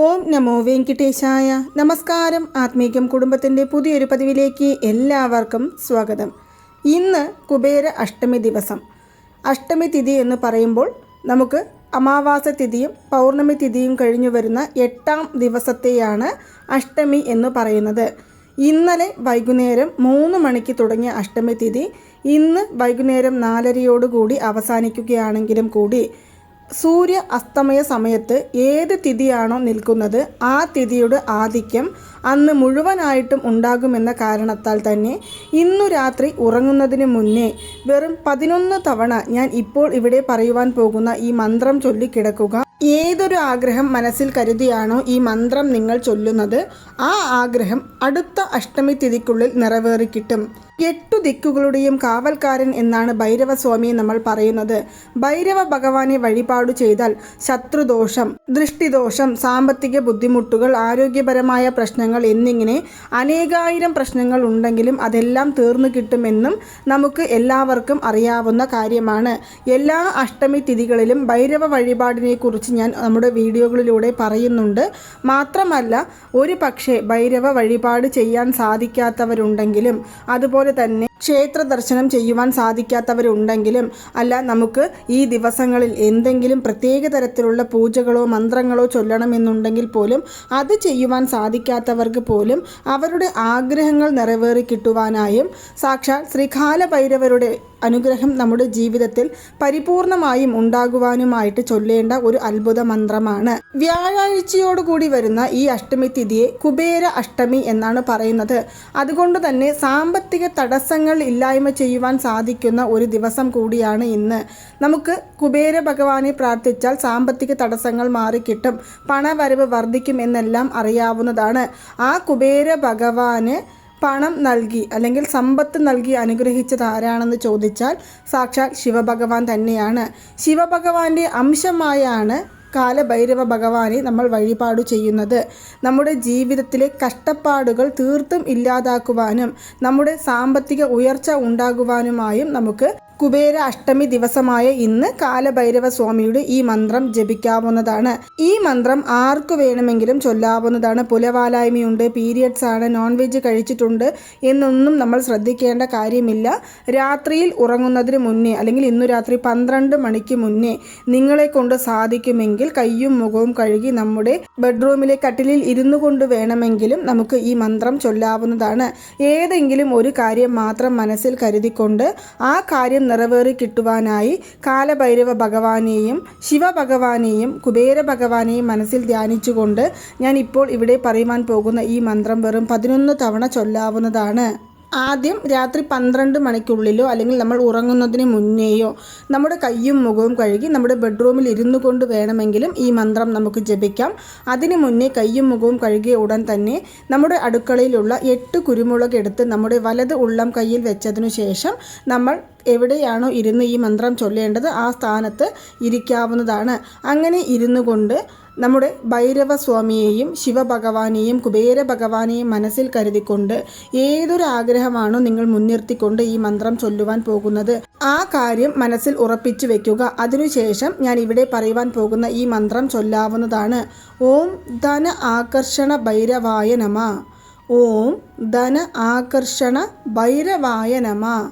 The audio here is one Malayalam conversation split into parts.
ഓം നമോ വെങ്കിട്ടേശായ. നമസ്കാരം. ആത്മീകം കുടുംബത്തിന്റെ പുതിയൊരു പതിവിലേക്ക് എല്ലാവർക്കും സ്വാഗതം. ഇന്ന് കുബേര അഷ്ടമി ദിവസം. അഷ്ടമി തിഥി എന്ന് പറയുമ്പോൾ നമുക്ക് അമാവാസ തിഥിയും പൗർണമി തിഥിയും കഴിഞ്ഞു വരുന്ന എട്ടാം ദിവസത്തെയാണ് അഷ്ടമി എന്ന് പറയുന്നത്. ഇന്നലെ വൈകുന്നേരം മൂന്ന് മണിക്ക് തുടങ്ങിയ അഷ്ടമി തിഥി ഇന്ന് വൈകുന്നേരം നാലരയോടുകൂടി അവസാനിക്കുകയാണെങ്കിലും കൂടി സൂര്യ അസ്തമയ സമയത്ത് ഏത് തിഥിയാണോ നിൽക്കുന്നത് ആ തിഥിയുടെ ആധിക്യം അന്ന് മുഴുവനായിട്ടും ഉണ്ടാകുമെന്ന കാരണത്താൽ തന്നെ ഇന്നു രാത്രി ഉറങ്ങുന്നതിന് മുന്നേ വെറും പതിനൊന്ന് തവണ ഞാൻ ഇപ്പോൾ ഇവിടെ പറയുവാൻ പോകുന്ന ഈ മന്ത്രം ചൊല്ലിക്കിടക്കുക. ഏതൊരു ആഗ്രഹം മനസ്സിൽ കരുതിയാണോ ഈ മന്ത്രം നിങ്ങൾ ചൊല്ലുന്നത് ആ ആഗ്രഹം അടുത്ത അഷ്ടമി തിഥിക്കുള്ളിൽ നിറവേറിക്കിട്ടും. എട്ടു ദിക്കുകളുടെയും കാവൽക്കാരൻ എന്നാണ് ഭൈരവസ്വാമിയെ നമ്മൾ പറയുന്നത്. ഭൈരവ ഭഗവാനെ വഴിപാടു ചെയ്താൽ ശത്രുദോഷം ദൃഷ്ടിദോഷം സാമ്പത്തിക ബുദ്ധിമുട്ടുകൾ ആരോഗ്യപരമായ പ്രശ്നങ്ങൾ എന്നിങ്ങനെ അനേകായിരം പ്രശ്നങ്ങൾ ഉണ്ടെങ്കിലും അതെല്ലാം തീർന്നു കിട്ടുമെന്നും നമുക്ക് എല്ലാവർക്കും അറിയാവുന്ന കാര്യമാണ്. എല്ലാ അഷ്ടമി തിഥികളിലും ഭൈരവ വഴിപാടിനെ കുറിച്ച് ഞാൻ നമ്മുടെ വീഡിയോകളിലൂടെ പറയുന്നുണ്ട്. മാത്രമല്ല ഒരു പക്ഷേ ഭൈരവ വഴിപാട് ചെയ്യാൻ സാധിക്കാത്തവരുണ്ടെങ്കിലും അതുപോലെ തന്നെ ക്ഷേത്ര ദർശനം ചെയ്യുവാൻ സാധിക്കാത്തവരുണ്ടെങ്കിലും അല്ല നമുക്ക് ഈ ദിവസങ്ങളിൽ എന്തെങ്കിലും പ്രത്യേക തരത്തിലുള്ള പൂജകളോ മന്ത്രങ്ങളോ ചൊല്ലണമെന്നുണ്ടെങ്കിൽ പോലും അത് ചെയ്യുവാൻ സാധിക്കാത്തവർക്ക് പോലും അവരുടെ ആഗ്രഹങ്ങൾ നിറവേറി കിട്ടുവാനായും സാക്ഷാൽ ശ്രീകാലഭൈരവരുടെ അനുഗ്രഹം നമ്മുടെ ജീവിതത്തിൽ പരിപൂർണമായും ഉണ്ടാകുവാനുമായിട്ട് ചൊല്ലേണ്ട ഒരു അത്ഭുത മന്ത്രമാണ്. വ്യാഴാഴ്ചയോടുകൂടി വരുന്ന ഈ അഷ്ടമി തിഥിയെ കുബേര അഷ്ടമി എന്നാണ് പറയുന്നത്. അതുകൊണ്ട് തന്നെ സാമ്പത്തിക തടസ്സങ്ങൾ ഇല്ലായ്മ ചെയ്യുവാൻ സാധിക്കുന്ന ഒരു ദിവസം കൂടിയാണ് ഇന്ന്. നമുക്ക് കുബേര ഭഗവാനെ പ്രാർത്ഥിച്ചാൽ സാമ്പത്തിക തടസ്സങ്ങൾ മാറിക്കിട്ടും പണവരവ് വർദ്ധിക്കും എന്നെല്ലാം അറിയാവുന്നതാണ്. ആ കുബേര ഭഗവാന് പണം നൽകി അല്ലെങ്കിൽ സമ്പത്ത് നൽകി അനുഗ്രഹിച്ചത് ആരാണെന്ന് ചോദിച്ചാൽ സാക്ഷാൽ ശിവഭഗവാൻ തന്നെയാണ്. ശിവഭഗവാന്റെ അംശമായാണ് കാലഭൈരവ ഭഗവാനെ നമ്മൾ വഴിപാട് ചെയ്യുന്നത്. നമ്മുടെ ജീവിതത്തിലെ കഷ്ടപ്പാടുകൾ തീർത്തും ഇല്ലാതാക്കുവാനും നമ്മുടെ സാമ്പത്തിക ഉയർച്ച ഉണ്ടാകുവാനുമായും നമുക്ക് കുബേര അഷ്ടമി ദിവസമായ ഇന്ന് കാലഭൈരവ സ്വാമിയുടെ ഈ മന്ത്രം ജപിക്കാവുന്നതാണ്. ഈ മന്ത്രം ആർക്കു വേണമെങ്കിലും ചൊല്ലാവുന്നതാണ്. പുലവാലായ്മയുണ്ട് പീരിയഡ്സ് ആണ് നോൺ വെജ് കഴിച്ചിട്ടുണ്ട് എന്നൊന്നും നമ്മൾ ശ്രദ്ധിക്കേണ്ട കാര്യമില്ല. രാത്രിയിൽ ഉറങ്ങുന്നതിന് മുന്നേ അല്ലെങ്കിൽ ഇന്നു രാത്രി പന്ത്രണ്ട് മണിക്ക് മുന്നേ നിങ്ങളെ കൊണ്ട് സാധിക്കുമെങ്കിൽ കയ്യും മുഖവും കഴുകി നമ്മുടെ ബെഡ്റൂമിലെ കട്ടിലിൽ ഇരുന്നു കൊണ്ട് വേണമെങ്കിലും നമുക്ക് ഈ മന്ത്രം ചൊല്ലാവുന്നതാണ്. ഏതെങ്കിലും ഒരു കാര്യം മാത്രം മനസ്സിൽ കരുതിക്കൊണ്ട് ആ കാര്യം നിറവേറി കിട്ടുവാനായി കാലഭൈരവ ഭഗവാനെയും ശിവഭഗവാനെയും കുബേര ഭഗവാനെയും മനസ്സിൽ ധ്യാനിച്ചുകൊണ്ട് ഞാൻ ഇപ്പോൾ ഇവിടെ പറയുവാൻ പോകുന്ന ഈ മന്ത്രം വെറും പതിനൊന്ന് തവണ ചൊല്ലാവുന്നതാണ്. ആദ്യം രാത്രി പന്ത്രണ്ട് മണിക്കുള്ളിലോ അല്ലെങ്കിൽ നമ്മൾ ഉറങ്ങുന്നതിന് മുന്നേയോ നമ്മുടെ കയ്യും മുഖവും കഴുകി നമ്മുടെ ബെഡ്റൂമിൽ ഇരുന്നു കൊണ്ട് വേണമെങ്കിലും ഈ മന്ത്രം നമുക്ക് ജപിക്കാം. അതിനു മുന്നേ കയ്യും മുഖവും കഴുകിയ ഉടൻ തന്നെ നമ്മുടെ അടുക്കളയിലുള്ള എട്ട് കുരുമുളക് എടുത്ത് നമ്മുടെ വലത് ഉള്ളം കയ്യിൽ വെച്ചതിനു ശേഷം നമ്മൾ എവിടെയാണോ ഇരുന്ന് ഈ മന്ത്രം ചൊല്ലേണ്ടത് ആ സ്ഥാനത്ത് ഇരിക്കാവുന്നതാണ്. അങ്ങനെ ഇരുന്നു കൊണ്ട് നമ്മുടെ ഭൈരവ സ്വാമിയെയും ശിവഭഗവാനെയും കുബേര ഭഗവാനെയും മനസ്സിൽ കരുതിക്കൊണ്ട് ഏതൊരു ആഗ്രഹമാണോ നിങ്ങൾ മുൻനിർത്തിക്കൊണ്ട് ഈ മന്ത്രം ചൊല്ലുവാൻ പോകുന്നത്. ആ കാര്യം മനസ്സിൽ ഉറപ്പിച്ചു വെക്കുക. അതിനുശേഷം ഞാൻ ഇവിടെ പറയുവാൻ പോകുന്ന ഈ മന്ത്രം ചൊല്ലാവുന്നതാണ്. ഓം ധന ആകർഷണ ഭൈരവായ നമ. ഓം ധന ആകർഷണ ഭൈരവായ നമ.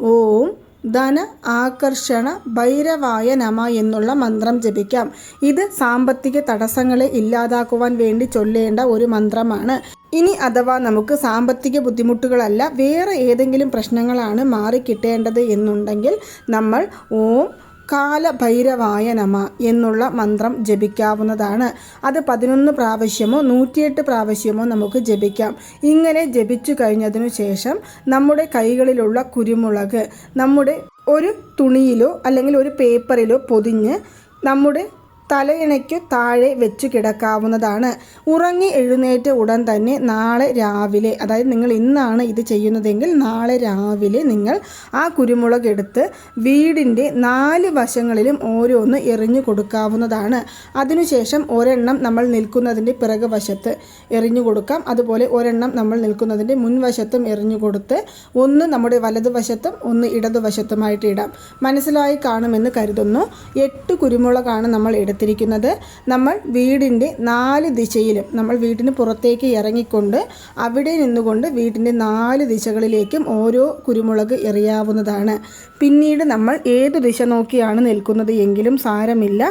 ഓം ധന ആകർഷണ ഭൈരവായ നമ എന്നുള്ള മന്ത്രം ജപിക്കാം. ഇത് സാമ്പത്തിക തടസ്സങ്ങളെ ഇല്ലാതാക്കുവാൻ വേണ്ടി ചൊല്ലേണ്ട ഒരു മന്ത്രമാണ്. ഇനി അഥവാ നമുക്ക് സാമ്പത്തിക ബുദ്ധിമുട്ടുകളല്ല വേറെ ഏതെങ്കിലും പ്രശ്നങ്ങളാണ് മാറിക്കിട്ടേണ്ടത് എന്നുണ്ടെങ്കിൽ നമ്മൾ ഓം കാലഭൈരവായ നമ എന്നുള്ള മന്ത്രം ജപിക്കാവുന്നതാണ്. അത് പതിനൊന്ന് പ്രാവശ്യമോ നൂറ്റിയെട്ട് പ്രാവശ്യമോ നമുക്ക് ജപിക്കാം. ഇങ്ങനെ ജപിച്ചു കഴിഞ്ഞതിനു ശേഷം നമ്മുടെ കൈകളിലുള്ള കുരുമുളക് നമ്മുടെ ഒരു തുണിയിലോ അല്ലെങ്കിൽ ഒരു പേപ്പറിലോ പൊതിഞ്ഞ് നമ്മുടെ തലയിണയ്ക്ക് താഴെ വെച്ചു കിടക്കാവുന്നതാണ്. ഉറങ്ങി എഴുന്നേറ്റ് ഉടൻ തന്നെ നാളെ രാവിലെ അതായത് നിങ്ങൾ ഇന്നാണ് ഇത് ചെയ്യുന്നതെങ്കിൽ നാളെ രാവിലെ നിങ്ങൾ ആ കുരുമുളക് എടുത്ത് വീടിന്റെ നാല് വശങ്ങളിലും ഓരോന്ന് എറിഞ്ഞു കൊടുക്കാവുന്നതാണ്. അതിനുശേഷം ഒരെണ്ണം നമ്മൾ നിൽക്കുന്നതിന്റെ പിറകു വശത്ത് എറിഞ്ഞു കൊടുക്കാം. അതുപോലെ ഒരെണ്ണം നമ്മൾ നിൽക്കുന്നതിന്റെ മുൻവശത്തും എറിഞ്ഞു കൊടുത്ത് ഒന്ന് നമ്മുടെ വലതുവശത്തും ഒന്ന് ഇടതുവശത്തുമായിട്ട് ഇടാം. മനസ്സിലായി കാണുമെന്ന് കരുതുന്നു. എട്ട് കുരുമുളകാണ് നമ്മൾ എടുത്തത്. കൊടുത്തിരിക്കുന്നത് നമ്മൾ വീടിന്റെ നാല് ദിശയിലും നമ്മൾ വീട്ടിന് പുറത്തേക്ക് ഇറങ്ങിക്കൊണ്ട് അവിടെ നിന്നുകൊണ്ട് വീട്ടിന്റെ നാല് ദിശകളിലേക്കും ഓരോ കുരുമുളക് എറിയാവുന്നതാണ്. പിന്നീട് നമ്മൾ ഏത് ദിശ നോക്കിയാണ് നിൽക്കുന്നത് എങ്കിലും സാരമില്ല.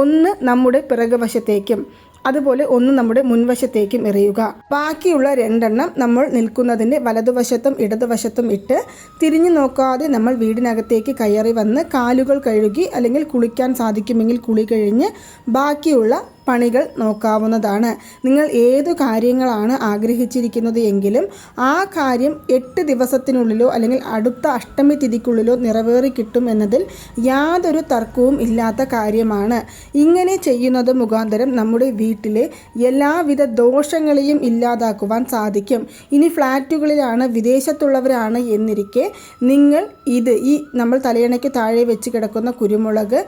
ഒന്ന് നമ്മുടെ പിറകുവശത്തേക്കും അതുപോലെ ഒന്ന് നമ്മുടെ മുൻവശത്തേക്കും എറിയുക. ബാക്കിയുള്ള രണ്ടെണ്ണം നമ്മൾ നിൽക്കുന്നതിന്റെ വലതുവശത്തും ഇടതുവശത്തും ഇട്ട് തിരിഞ്ഞു നോക്കാതെ നമ്മൾ വീടിനകത്തേക്ക് കയറി വന്ന് കാലുകൾ കഴുകി അല്ലെങ്കിൽ കുളിക്കാൻ സാധിക്കുമെങ്കിൽ കുളി കഴിഞ്ഞ് ബാക്കിയുള്ള പണികൾ നോക്കാവുന്നതാണ്. നിങ്ങൾ ഏതു കാര്യങ്ങളാണ് ആഗ്രഹിച്ചിരിക്കുന്നത് എങ്കിലും ആ കാര്യം എട്ട് ദിവസത്തിനുള്ളിലോ അല്ലെങ്കിൽ അടുത്ത അഷ്ടമി തിഥിക്കുള്ളിലോ നിറവേറി കിട്ടും എന്നതിൽ യാതൊരു തർക്കവും ഇല്ലാത്ത കാര്യമാണ്. ഇങ്ങനെ ചെയ്യുന്നത് മുഖാന്തരം നമ്മുടെ വീട്ടിലെ എല്ലാവിധ ദോഷങ്ങളെയും ഇല്ലാതാക്കുവാൻ സാധിക്കും. ഇനി ഫ്ലാറ്റുകളിലാണ് വിദേശത്തുള്ളവരാണ് എന്നിരിക്കെ നിങ്ങൾ ഇത് ഈ നമ്മൾ തലയണയ്ക്ക് താഴെ വെച്ച് കിടക്കുന്ന കുരുമുളക്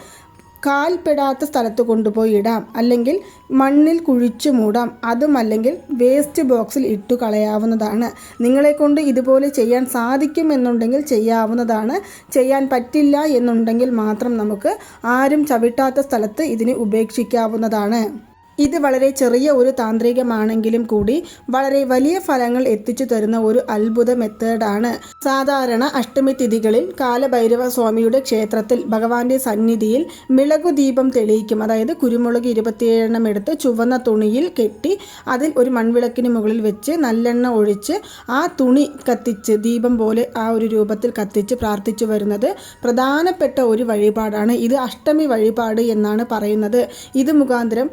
കാൽപ്പെടാത്ത സ്ഥലത്ത് കൊണ്ടുപോയി ഇടാം. അല്ലെങ്കിൽ മണ്ണിൽ കുഴിച്ചു മൂടാം. അതുമല്ലെങ്കിൽ വേസ്റ്റ് ബോക്സിൽ ഇട്ടു കളയാവുന്നതാണ്. നിങ്ങളെ കൊണ്ട് ഇതുപോലെ ചെയ്യാൻ സാധിക്കും എന്നുണ്ടെങ്കിൽ ചെയ്യാവുന്നതാണ്. ചെയ്യാൻ പറ്റില്ല എന്നുണ്ടെങ്കിൽ മാത്രം നമുക്ക് ആരും ചവിട്ടാത്ത സ്ഥലത്ത് ഇതിനെ ഉപേക്ഷിക്കാവുന്നതാണ്. ഇത് വളരെ ചെറിയ ഒരു താന്ത്രികമാണെങ്കിലും കൂടി വളരെ വലിയ ഫലങ്ങൾ എത്തിച്ചു തരുന്ന ഒരു അത്ഭുത മെത്തേഡാണ്. സാധാരണ അഷ്ടമി തിഥികളിൽ കാലഭൈരവ സ്വാമിയുടെ ക്ഷേത്രത്തിൽ ഭഗവാന്റെ സന്നിധിയിൽ മിളകു ദീപം തെളിയിക്കും. അതായത് കുരുമുളക് ഇരുപത്തിയേഴെണ്ണം എടുത്ത് ചുവന്ന തുണിയിൽ കെട്ടി അതിൽ ഒരു മൺവിളക്കിന് മുകളിൽ വെച്ച് നല്ലെണ്ണ ഒഴിച്ച് ആ തുണി കത്തിച്ച് ദീപം പോലെ ആ ഒരു രൂപത്തിൽ കത്തിച്ച് പ്രാർത്ഥിച്ചു വരുന്നത് പ്രധാനപ്പെട്ട ഒരു വഴിപാടാണ്. ഇത് അഷ്ടമി വഴിപാട് എന്നാണ് പറയുന്നത്. ഇത് മുഖാന്തരം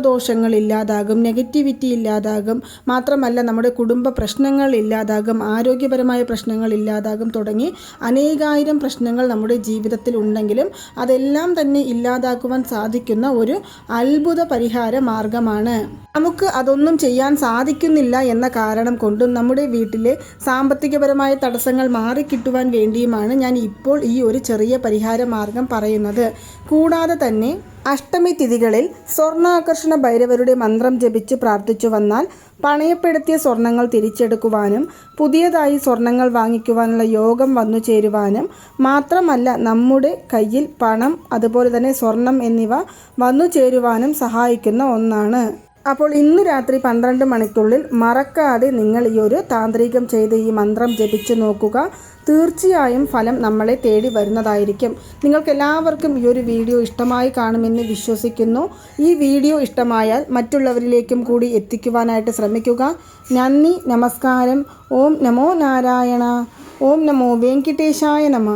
ശത്രുദോഷങ്ങൾ ഇല്ലാതാകും നെഗറ്റിവിറ്റി ഇല്ലാതാകും മാത്രമല്ല നമ്മുടെ കുടുംബ പ്രശ്നങ്ങൾ ഇല്ലാതാകും ആരോഗ്യപരമായ പ്രശ്നങ്ങൾ ഇല്ലാതാകും തുടങ്ങി അനേകായിരം പ്രശ്നങ്ങൾ നമ്മുടെ ജീവിതത്തിൽ ഉണ്ടെങ്കിലും അതെല്ലാം തന്നെ ഇല്ലാതാക്കുവാൻ സാധിക്കുന്ന ഒരു അത്ഭുത പരിഹാര മാർഗമാണ്. നമുക്ക് അതൊന്നും ചെയ്യാൻ സാധിക്കുന്നില്ല എന്ന കാരണം കൊണ്ടും നമ്മുടെ വീട്ടിലെ സാമ്പത്തികപരമായ തടസ്സങ്ങൾ മാറിക്കിട്ടുവാൻ വേണ്ടിയുമാണ് ഞാൻ ഇപ്പോൾ ഈ ഒരു ചെറിയ പരിഹാര മാർഗം പറയുന്നത്. കൂടാതെ തന്നെ അഷ്ടമി തിഥികളിൽ സ്വർണാകർഷണ ഭൈരവരുടെ മന്ത്രം ജപിച്ച് പ്രാർത്ഥിച്ചു വന്നാൽ പണയപ്പെടുത്തിയ സ്വർണങ്ങൾ തിരിച്ചെടുക്കുവാനും പുതിയതായി സ്വർണങ്ങൾ വാങ്ങിക്കുവാനുള്ള യോഗം വന്നു ചേരുവാനും മാത്രമല്ല നമ്മുടെ കയ്യിൽ പണം അതുപോലെ തന്നെ സ്വർണം എന്നിവ വന്നു ചേരുവാനും സഹായിക്കുന്ന ഒന്നാണ്. അപ്പോൾ ഇന്ന് രാത്രി പന്ത്രണ്ട് മണിക്കുള്ളിൽ മറക്കാതെ നിങ്ങൾ ഈ ഒരു താന്ത്രികം ചെയ്ത് ഈ മന്ത്രം ജപിച്ചു നോക്കുക. തീർച്ചയായും ഫലം നമ്മളെ തേടി വരുന്നതായിരിക്കും. നിങ്ങൾക്ക് എല്ലാവർക്കും ഈ ഒരു വീഡിയോ ഇഷ്ടമായി കാണുമെന്ന് വിശ്വസിക്കുന്നു. ഈ വീഡിയോ ഇഷ്ടമായാൽ മറ്റുള്ളവരിലേക്കും കൂടി എത്തിക്കുവാനായിട്ട് ശ്രമിക്കുക. നന്ദി നമസ്കാരം. ഓം നമോ നാരായണ. ഓം നമോ വെങ്കിട്ടേശായ നമ.